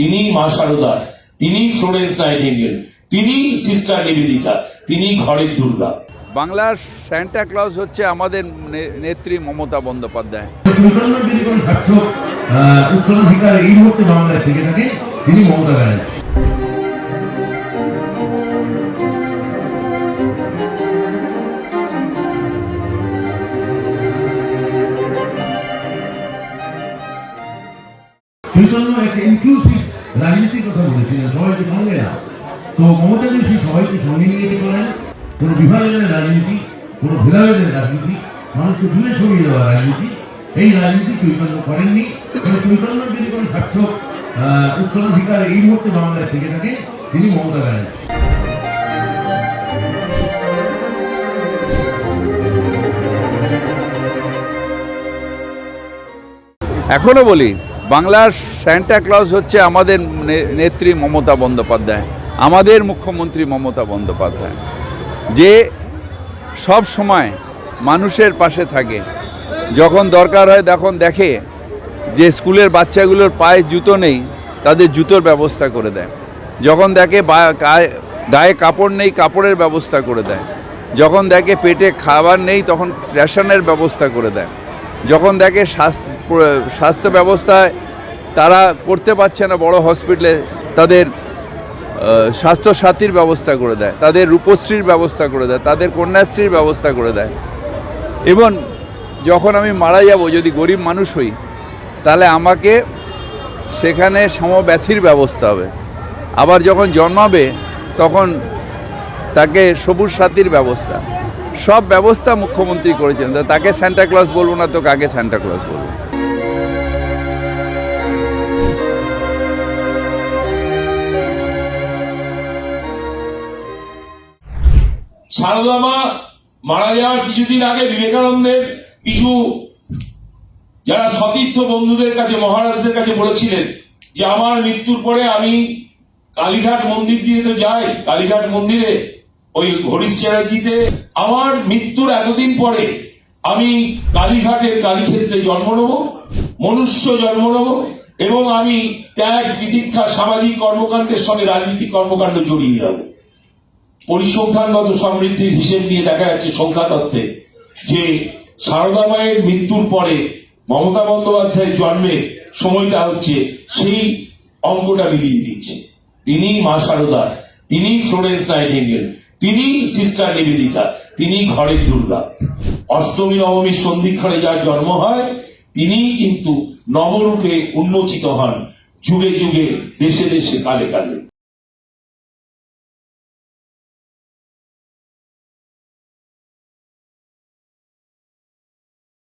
তিনি মা শারদা তিনি Florence Nightingale তিনি সিস্টার নিবেদিতা তিনি ঘরের দুর্গা। বাংলার স্যান্টা ক্লজ হচ্ছে আমাদের নে- নেত্রী মমতা বন্দ্যোপাধ্যায়। যদি কোনো সার্থক উত্তরাধিকার এই মুহূর্তে বাংলায় থেকে থাকে তিনি মমতা ব্যানার্জি। চৈতন্য একটা ইনক্লুসিভ রাজনীতির কথা বলেছিলেন সবাইকে সঙ্গে না তো মমতা দেব সেই সবাইকে সঙ্গে নিয়ে চলেন। কোনো বিভাজনের রাজনীতি, কোনো ভেদাভেদের রাজনীতি, মানুষকে দূরে সরিয়ে দেওয়া রাজনীতি, এই রাজনীতি চৈতন্য করেননি। তবে চৈতন্যের যদি কোনো সার্থক উত্তরাধিকার এই মুহূর্তে বাংলায় থেকে থাকে, তিনি মমতা ব্যানার্জি। এখনও বলি বাংলার স্যান্টা ক্লজ হচ্ছে আমাদের নেত্রী মমতা বন্দ্যোপাধ্যায়, আমাদের মুখ্যমন্ত্রী মমতা বন্দ্যোপাধ্যায়, যে সব সময় মানুষের পাশে থাকে। যখন দরকার হয় তখন দেখে যে স্কুলের বাচ্চাগুলোর পায়ে জুতো নেই, তাদের জুতোর ব্যবস্থা করে দেয়। যখন দেখে গায়ে- কাপড় নেই, কাপড়ের ব্যবস্থা করে দেয়। যখন দেখে পেটে খাবার নেই, তখন রেশনের ব্যবস্থা করে দেয়। যখন দেখে স্বাস্থ্য ব্যবস্থায় তারা করতে পারছে না বড় হসপিটালে, তাদের স্বাস্থ্যসাথীর ব্যবস্থা করে দেয়, তাদের রূপশ্রীর ব্যবস্থা করে দেয়, তাদের কন্যাশ্রীর ব্যবস্থা করে দেয়। এবং যখন আমি মারা যাব, যদি গরিব মানুষ হই, তাহলে আমাকে সেখানে সমব্যথির ব্যবস্থা হবে। আবার যখন জন্মাবে, তখন তাকে সবুজ সাথীর ব্যবস্থা। সব ব্যবস্থা মুখ্যমন্ত্রী করেছেন। তাকে স্যান্টা ক্লজ বলব না, তো কাকে স্যান্টা ক্লজ বলব? সারদা মা মারা যাওয়ার কিছুদিন আগে বিবেকানন্দের কিছু যারা সতীর্থ বন্ধুদের কাছে, মহারাজদের কাছে বলেছিলেন যে, আমার মৃত্যুর পরে আমি কালীঘাট মন্দির দিয়ে তো যাই। কালীঘাট মন্দিরে, ওই হরিশ আমার মৃত্যুর এতদিন পরে আমি কালীঘাটের কালীক্ষেত্রে জন্ম নেব, মনুষ্য জন্ম নেব এবং আমি ত্যাগ বিদীক্ষা সামাজিক কর্মকাণ্ডের সঙ্গে রাজনীতিক কর্মকাণ্ড জড়িয়ে যাব। পরিসংখ্যানগত সমৃদ্ধির হিসেব নিয়ে দেখা যাচ্ছে সংখ্যা তত্ত্বে যে সারদা মায়ের মৃত্যুর পরে মমতা বন্দ্যোপাধ্যায়ের জন্মের সময়টা হচ্ছে সেই অঙ্কটা মিলিয়ে দিচ্ছে। তিনি মা সারদা, তিনি ফ্লোরেন্স নাইটিঙ্গেল তিনি সিস্টার নিবেদিতা, তিনি ঘরের দুর্গা। অষ্টমী নবমী সন্ধিক্ষণে যার জন্ম হয়, তিনি কিন্তু নবরূপে উন্মোচিত হন যুগে যুগে, দেশে দেশে, কালে কালে।